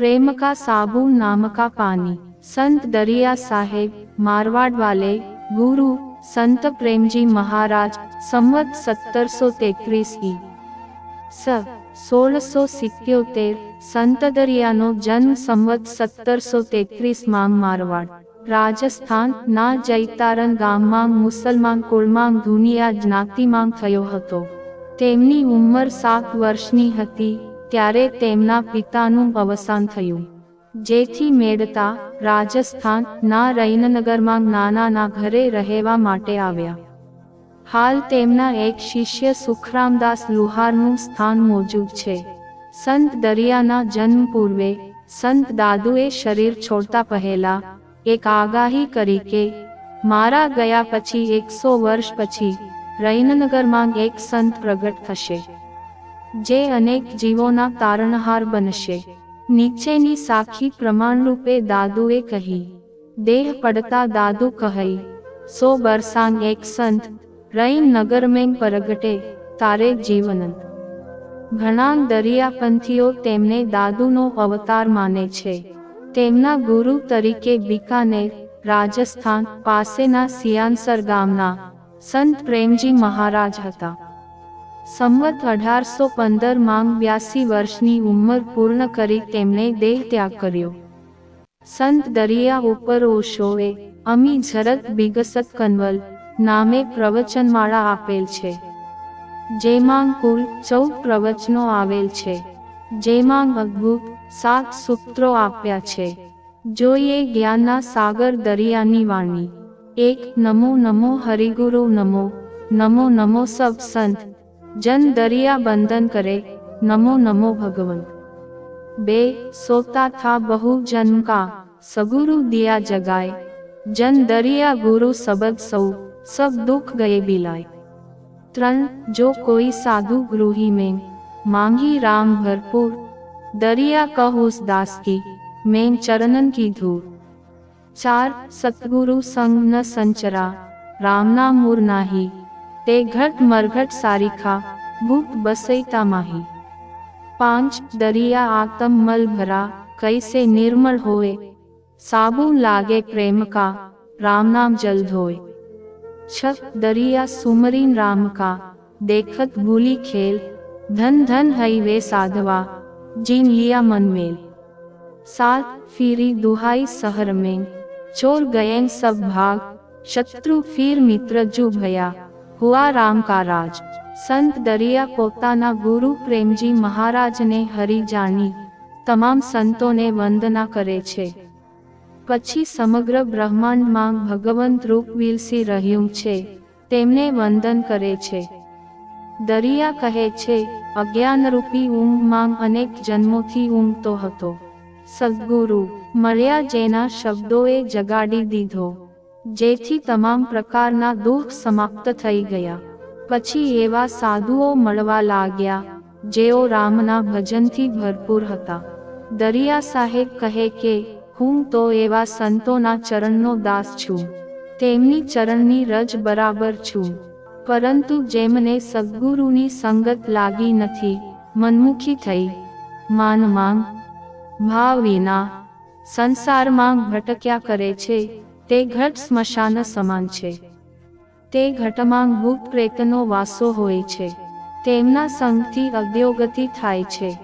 પ્રેમ કા સાબુ નામ કા પાની. સંત દરિયા સાહેબ મારવાડ વાલે ગુરુ, સંત પ્રેમજી મહારાજ, સંવત સત્તરસો તેત્રીસ ઈ. સ, સોળસો સિત્યોતેર, સંત દરિયાનો જન્મ સંવત સત્તરસો તેત્રીસ તેત્રીસમાં મારવાડ. રાજસ્થાન, ના જૈતારન ગામમાં મુસલમાન કુળમાં ધુનિયા જ્ઞાતિમાં થયો હતો. તેમની ઉંમર સાત વર્ષની હતી. ત્યારે તેમના પિતાનું અવસાન થયું. જેથી મેળતા રાજસ્થાન ના રૈનનગરમાં નાનાના ઘરે રહેવા માટે આવ્યા. હાલ તેમના એક શિષ્ય સુખરામદાસ લુહારનું સ્થાન મોજૂદ છે. સંત દરિયાના જન્મ પૂર્વે સંત દાદુએ શરીર છોડતા પહેલા એક આગાહી કરી કે, મારા ગયા પછી એકસો વર્ષ પછી રૈનનગરમાં એક સંત પ્રગટ થશે. જે અનેક જીવોના તારણહાર બનશે. નીચેની સાખી પ્રમાણરૂપે દાદુએ કહી, દેહ પડતા દાદુ કહી, સો બરસાંગ એક સંત રૈન નગર મેં પરગટે, તારે જીવનંત. ઘણા દરિયાપંથીઓ તેમને દાદુનો અવતાર માને છે. તેમના ગુરુ તરીકે બિકાનેર, રાજસ્થાન, પાસેના સિયાનસર ગામના સંત પ્રેમજી મહારાજ હતા. સંવત અઢારસો પંદરમાં બ્યાસી વર્ષની ઉંમર પૂર્ણ કરી તેમણે દેહ ત્યાગ કર્યો. સંત દરિયા ઉપર ઓશોએ અમી ઝરત બિગસત કનવલ નામે પ્રવચનમાળા આપેલ છે. જેમાં કુલ ચૌદ પ્રવચનો આવેલ છે. જેમાં અદ્ભુત સાત સૂત્રો આપ્યા છે. જોઈએ જ્ઞાનના સાગર દરિયાની વાણી. એક નમો નમો હરિગુરુ નમો. નમો નમો સબ સંત. જન દરિયા બંધન કરે નમો નમો ભગવંત બે સોતા થા બહુ જન્મ કા સગુરુ દિયા જગાય જન દરિયા ગુરુ સબદ સૌ સબ દુઃખ ગયે બિલાય ત્રણ જો કોઈ સાધુ ગૃહી મેં માંગી રામ ભરપૂર દરિયા કહુસ દાસ કી મેં ચરનન કી ધૂર ચાર સતગુરુ સંગ ન સંચરા રામના મૂર નાહી તે ઘટ મરઘટ સારીખા ભૂત બસૈતા માહી પાંચ દરિયા આતમ મલ ભરા કૈસે નિર્મળ હોए સાબુન લાગે પ્રેમ કા રામ નામ જલ ધોય છ દરિયા સુમરીન રામ કા દેખત ભૂલી ખેલ ધન ધન હઈ વે સાધવા જીન લિયા મન મેલ સાત ફીરી દુહાઈ શહર में ચોર ગયેન સબ ભાગ શત્રુ ફીર મિત્ર જુ ભયા હુઆ રામ કારાજ સંત દરિયા પોતાના ગુરુ પ્રેમજી મહારાજને હરી જાણી. તમામ સંતોને વંદના કરે છે. પછી સમગ્ર બ્રહ્માંડમાં ભગવંત રૂપ વિલસી રહ્યું છે. તેમને વંદન કરે છે. દરિયા કહે છે, અજ્ઞાનરૂપી ઊંઘમાં અનેક જન્મોથી ઊંઘતો હતો. સદગુરુ મળ્યા જેના શબ્દોએ જગાડી દીધો. જેથી તમામ પ્રકારના દુઃખ સમાપ્ત થઈ ગયા. પછી એવા સાધુઓ મળવા લાગ્યા, જેઓ રામના ભજનથી ભરપૂર હતા. દરિયા સાહેબ કહે કે, હું તો એવા સંતોના ચરણનો દાસ છું. તેમની ચરણની રજ બરાબર છું. પરંતુ જેમને સદગુરુની સંગત લાગી નથી, મનમુખી થઈ. માન માંગ, ભાવ વિના, સંસારમાં ભટક્યા કરે છે. તે ઘટ સ્મશાન સમાન છે. તે ઘટમાં ભૂત પ્રેતનો વાસો હોય છે. તેમના સંગથી અદ્યોગતિ થાય છે.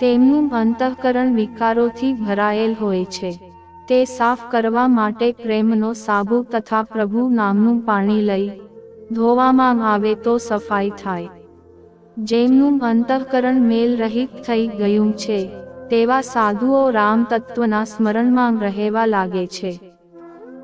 તેમનું અંતઃકરણ વિકારોથી ભરાયેલ હોય છે. તે સાફ કરવા માટે પ્રેમનો સાબુ તથા પ્રભુ નામનું પાણી લઈ ધોવામાં આવે તો સફાઈ થાય. જેમનું અંતઃકરણ મેલ રહિત થઈ ગયું છે, તેવા સાધુઓ રામ તત્વના સ્મરણમાં રહેવા લાગે છે.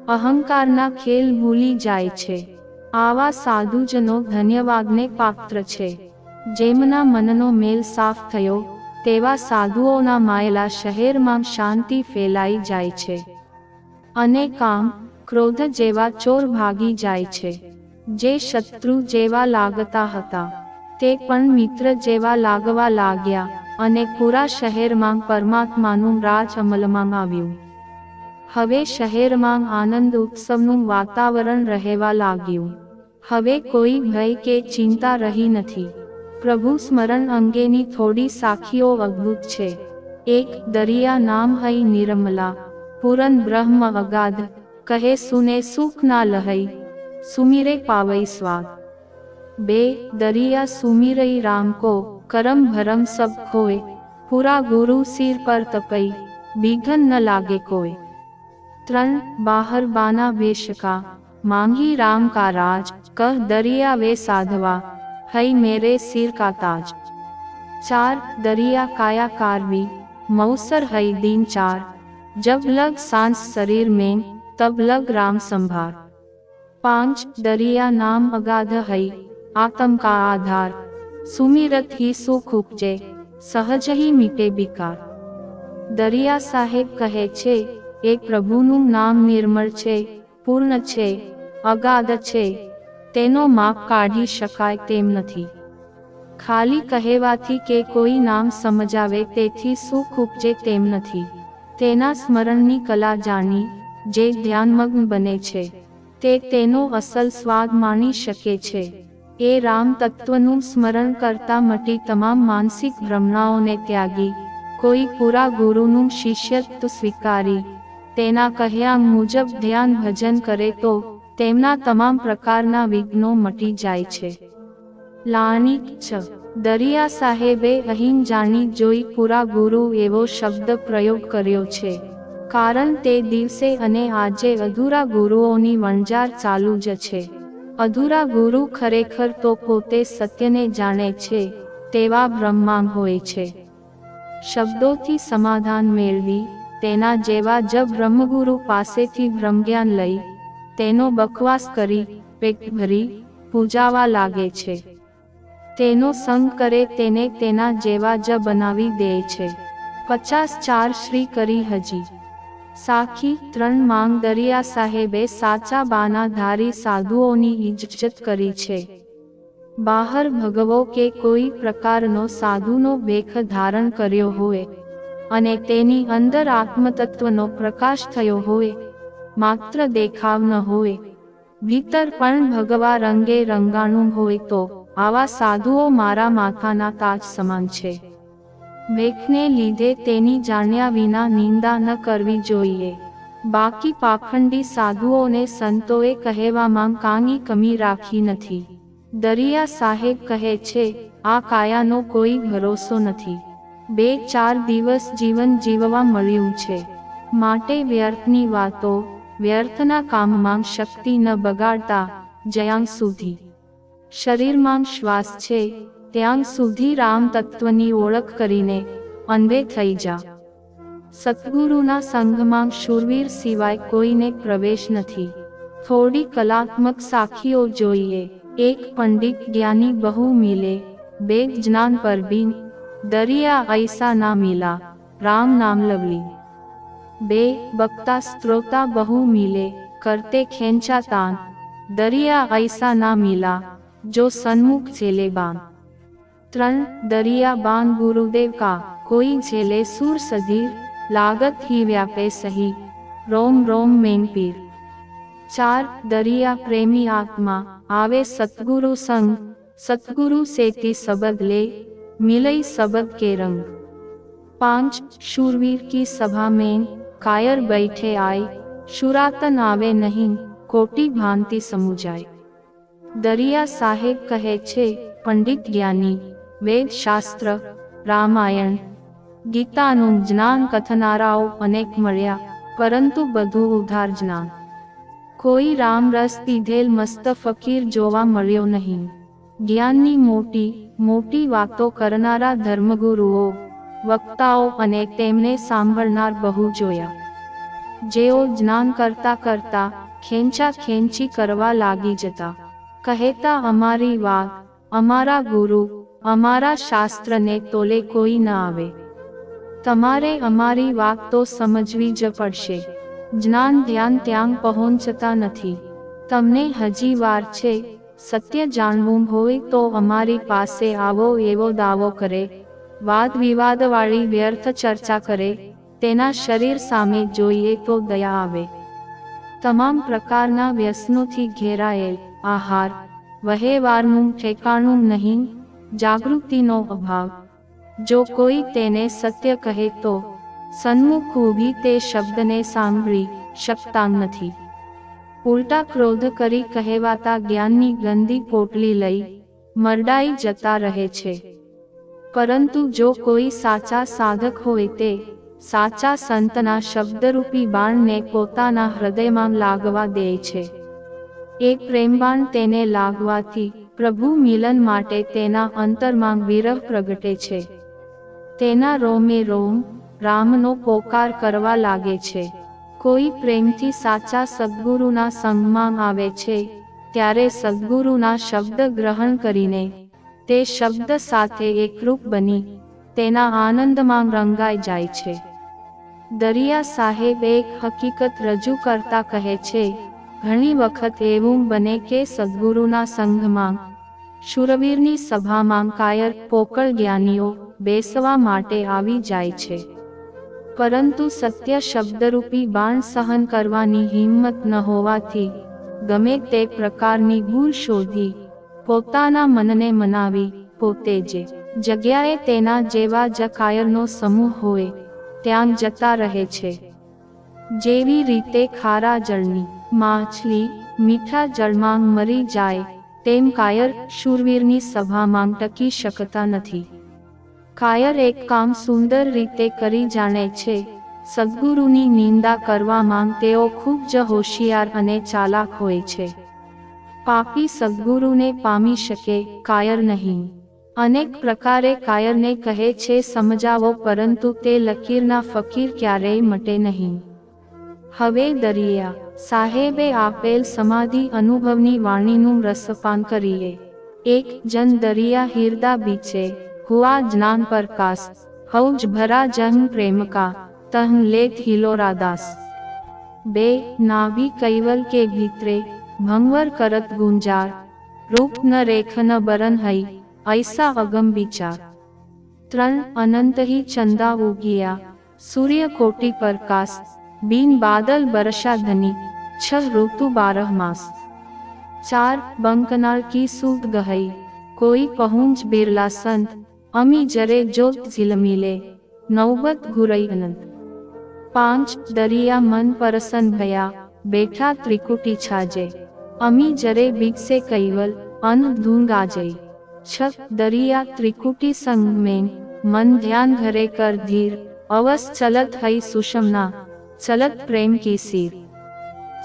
અહંકારના ખેલ ભૂલી જાય છે. આવા સાધુજનો ધન્યવાદને પાત્ર છે. જેમના મનનો મેલ સાફ થયો, તેવા સાધુઓના માયેલા શહેરમાં શાંતિ ફેલાઈ જાય છે. અને કામ, ક્રોધ જેવા ચોર ભાગી જાય છે. જે શત્રુ જેવા લાગતા હતા, તે પણ મિત્ર જેવા લાગવા લાગ્યા અને પૂરા શહેરમાં પરમાત્માનું રાજ અમલમાં આવ્યું. હવે શહેરમાં આનંદ ઉત્સવનું વાતાવરણ રહેવા લાગ્યું. હવે કોઈ ભય કે ચિંતા રહી નથી. પ્રભુ સ્મરણ અંગેની થોડી સાખીઓ અદ્ભુત છે. એક દરિયા નામ હૈ નિર્મલા. પુરન બ્રહ્મ અગાધ. કહે સુને સુખ ના લહઈ સુમિરે પાવઈ સ્વાદ. બે દરિયા સુમિરઈ રામ કો કરમ ભરમ સબ ખોય પૂરા ગુરુ સિર પર તપઈ બીઘન ન લાગે કોઈ ત્રણ બાહર બાના વેશકા માંગી રામ કા રાજ કહ દરિયા વે સાધવા હૈ મેરે સિર કા તાજ ચાર દરિયા કાયા कारवी मौसर हई दीन चार जब लग सांस शरीर में तब लग राम संभार पांच दरिया नाम अगाध हई आत्म का आधार सुमिरत ही सुख उपजे સહજ હી મીટે બિકાર દરિયા સાહેબ કહે છે એ પ્રભુનું નામ નિર્મળ છે, પૂર્ણ છે, અગાધ છે. તેનો માપ કાઢી શકાય તેમ નથી. ખાલી કહેવાથી કે કોઈ નામ સમજાવે તેથી સુખ ઉપજે તેમ નથી. તેના સ્મરણની કલા જાણી, જે ધ્યાનમગ્ન બને છે, તે તેનો અસલ સ્વાદ માણી શકે છે. એ રામ તત્વનું સ્મરણ કરતા મટી તમામ માનસિક ભ્રમણાઓને ત્યાગી, કોઈ પૂરા ગુરુનું શિષ્યત્વ સ્વીકારી તેના કહ્યા મુજબ ધ્યાન ભજન કરે તો તેમના તમામ પ્રકારના વિઘ્નો મટી જાય છે. લાણી છ. દરિયા સાહેબે અહીં જાણી જોઈ પૂરા ગુરુ એવો શબ્દ પ્રયોગ કર્યો છે. કારણ તે દિવસે અને આજે અધૂરા ગુરુઓની વણઝાર ચાલુ જ છે. અધૂરા ગુરુ ખરેખર તો પોતે સત્યને જાણે છે, તેવા બ્રહ્માંગ હોય છે. શબ્દોથી સમાધાન મેળવી તેના જેવા જ બ્રહ્મગુરુ પાસેથી બ્રહ્મજ્ઞાન લઈ તેનો બકવાસ કરી પેટ ભરી પૂજાવા લાગે છે. તેનો સંગ કરે તેને તેના જેવા જ બનાવી દે છે. પચાસ ચાર શ્રી કરી હજી. સાખી ત્રણ માંગ દરિયા સાહેબે સાચા બાના ધારી સાધુઓની ઇજ્જત કરી છે. બહાર ભગવો કે કોઈ પ્રકારનો સાધુનો ભેખ ધારણ કર્યો હોય અને તેની અંદર આત્મતત્વનો પ્રકાશ થયો હોય, માત્ર દેખાવ ન હોય. ભીતર પણ ભગવા રંગે રંગાણું હોય તો, આવા સાધુઓ મારા માથાના તાજ સમાન છે. વેખને લીધે તેની જાણ્યા વિના નિંદા ન કરવી જોઈએ. બાકી પાખંડી સાધુઓને સંતોએ કહેવામાં કાંગી કમી રાખી નથી. દરિયા સાહેબ કહે છે, આ કાયાનો કોઈ ભરોસો નથી. બે ચાર દિવસ જીવન જીવવા મળ્યું છે. માટે વ્યર્થની વાતો, વ્યર્થના કામમાં શક્તિ ન બગાડતા, જ્યાં સુધી. શરીરમાં શ્વાસ છે, ત્યાં સુધી રામ તત્વની ઓળખ કરીને અંધે થઈ જા. સદગુરુના સંઘમાં શૂરવીર સિવાય કોઈને પ્રવેશ નથી. થોડી કલાત્મક સાખીઓ જોઈએ. એક પંડિત જ્ઞાની બહુ મિલે, બે જ્ઞાન પરબીન દરિયા ઐસા ના મિલા, રામ નામ લવલી. બે બકતા સ્ત્રોતા બહુ મિલે, કરતે ખેંચા તાન. દરિયા ઐસા ના મિલા, જો સન્મુખ છેલે બાન. ત્રણ દરિયા બાન ગુરુદેવ કા, કોઈ છેલે સુર સધીર, લાગત હી વ્યાપે સહી. રોમ રોમ મેન પીર. ચાર દરિયા પ્રેમી આત્મા, આવે સતગુરુ સંગ, સતગુરુ સેતી સબદ લે મિલઈ સબદ કે રંગ પાંચ शूरवीर की सभा में कायर बैठे आए शुरातन आवे નહીં કોટી ભાંતિ સમુજાય દરિયા સાહેબ કહે છે પંડિત જ્ઞાની વેદ શાસ્ત્ર રામાયણ ગીતાનું જ્ઞાન કથનારાઓ અનેક મળ્યા પરંતુ બધું ઉધાર જ્ઞાન કોઈ રામ રસ પીધેલ મસ્ત ફકીર જોવા મળ્યો નહીં જ્ઞાનની મોટી મોટી વાતો કરનારા ધર્મગુરુઓ, વક્તાઓ અને તેમને સાંભળનાર બહુ જોયા. જેઓ જ્ઞાન કરતા કરતા ખેંચા ખેંચી કરવા લાગી જતા. કહેતા, અમારી વાત, અમારા ગુરુ, અમારા શાસ્ત્રને તોલે કોઈ ન આવે. તમારે અમારી વાત તો સમજવી જ પડશે. જ્ઞાન ધ્યાન ત્યાં પહોંચતા નથી. તમને હજી વાર છે સત્ય જાણવું હોય તો અમારી પાસે આવો એવો દાવો કરે વાદ વિવાદવાળી વ્યર્થ ચર્ચા કરે, તેના શરીર સામે જોઈએ તો દયા આવે. તમામ પ્રકારના વ્યસનોથી ઘેરાયેલ, આહાર, વહેવારનું ઠેકાણું નહીં, જાગૃતિનો અભાવ. જો કોઈ તેને સત્ય કહે તો, સન્મુખ ઊભી તે શબ્દને સાંભળી શકતા નથી. ઉલટા ક્રોધ કરી કહેવાતા જ્ઞાનની ગંદી પોટલી લઈ મરડાઈ જતા રહે છે. પરંતુ જો કોઈ સાચા સાધક હોય તે સાચા સંતના શબ્દરૂપી બાણને પોતાના હૃદયમાં લાગવા દે છે. એ પ્રેમબાણ તેને લાગવાથી પ્રભુ મિલન માટે તેના અંતરમાં વિરહ પ્રગટે છે. તેના રોમે રોમ રામનો પોકાર કરવા લાગે છે. કોઈ પ્રેમથી સાચા સદ્ગુરુના સંગમાં આવે છે, ત્યારે સદ્ગુરુના શબ્દ ગ્રહણ કરીને તે શબ્દ સાથે એકરૂપ બની તેના આનંદમાં રંગાઈ જાય છે. દરિયા સાહેબ એક હકીકત રજૂ કરતા કહે છે, ઘણી વખત એવું બને કે સદ્ગુરુના સંઘમાં શુરવીરની સભામાં કાયર પોકળ જ્ઞાનીઓ બેસવા માટે આવી જાય છે. પરંતુ સત્ય શબ્દરૂપી બાણ સહન કરવાની હિંમત ન હોવાથી, ગમે તે પ્રકારની ભૂલ શોધી, પોતાના મનને મનાવી, પોતે જે જગ્યાએ તેના જેવા જ કાયરનો સમૂહ હોય, ત્યાં જતા રહે છે. જેવી રીતે ખારા જળની, માછલી, મીઠા જળમાં મરી જાય, તેમ કાયર શૂરવીરની સભામાં ટકી શકતા નથી. કાયર એક કામ સુંદર રીતે કરી જાણે છે. સદગુરુની નિંદા કરવામાં તેઓ ખૂબ જ હોશિયાર અને ચાલાક હોય છે. પાપી સદગુરુને પામી શકે કાયર નહીં. અનેક પ્રકારે કાયરને કહે છે, સમજાવો, પરંતુ તે લકીરના ફકીર ક્યારેય મટે નહીં. હવે દરિયા સાહેબે આપેલ સમાધિ અનુભવની વાણીનું રસપાન કરીએ. એક જન દરિયા હિરદા બીચે हुआ ज्ञान पर कास। हौज भरा जहम प्रेम का। तह लेत हिलोरा दास। बे नाभि कैवल के भीतरे भंगवर करत गुंजार। रूप न रेख न बरन हई, ऐसा अगम विचार। त्रण अनंत ही चंदा उगिया। सूर्य कोटि पर कास। बीन बादल बरसा धनी। छह ऋतु बारह मास। चार बंकनार की सूद गहई। कोई पहुँच बिरला संत। અમી જરે જોત ઝિલમિલે નૌબત ગુરઈ અનંત પાંચ દરિયા મન પરસન ભયા બેઠા ત્રિકુટી છાજે અમી જરે બિગસે કૈવલ અન ધૂંગ આજઈ છ દરિયા ત્રિકુટી સંગ મેં મન ધ્યાન ઘરે કર ધીર અવસ ચલત હઈ સુષમના ચલત પ્રેમ કી सीर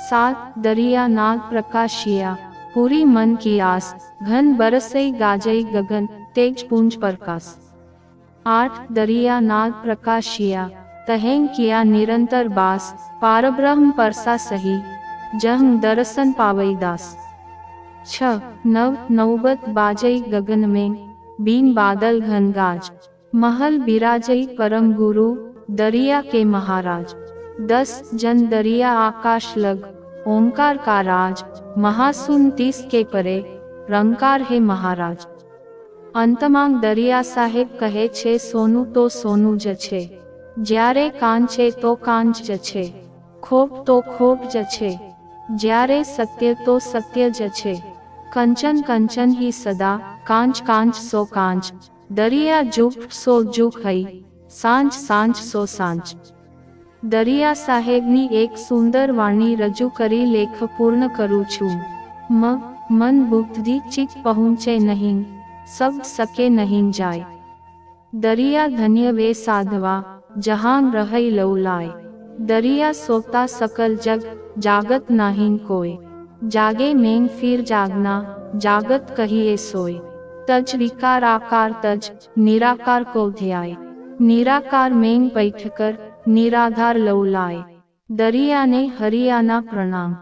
सात दरिया नाग प्रकाशिया पूरी मन की आस घन बरसई गाजई गगन तेज पुंज प्रकाश आठ दरिया नाग प्रकाशिया तहें किया निरंतर बास, पारब्रह्म परसा सही जहं दर्शन पावई दास। छ, नव, नौबत बाजई गगन में, बीन बादल घन गाज महल बिराजई परम गुरु, दरिया के महाराज। दस, जन दरिया आकाश लग, ओंकार का राज। महासुन तीस के परे, रंकार है महाराज। અંતમાં દરિયા સાહેબ કહે છે, સોનું તો સોનું જ છે. જ્યારે કાન છે તો કાંચ જ છે. ખોપ તો ખોપ જ છે. જ્યારે સત્ય તો સત્ય જ છે. કંચન કંચન હી સદા, કાંચ કાંચ સો કાંચ. દરિયા જુક સો જુક હઈ સાંજ સાંજ સો સાંજ. દરિયા સાહેબની એક સુંદર વાણી રજૂ કરી લેખ પૂર્ણ કરું છું. મ, મન બુદ્ધિ ચિત પહોંચે નહીં. શબ્દ સકે નહીં જાય દરિયા ધન્ય વે સાધવા જહાં રહી લૌલાય દરિયા સોતા સકલ જગ જાગત નાહીન કોઈ જાગે મેં ફીર જાગના જાગત કહીએ સોય તજ વિકાર આકાર તજ નિરાકાર કો ધ્યાય નિરાકાર મેં પૈઠકર નિરાધાર લૌલાય દરિયાને હરિયાના પ્રણામ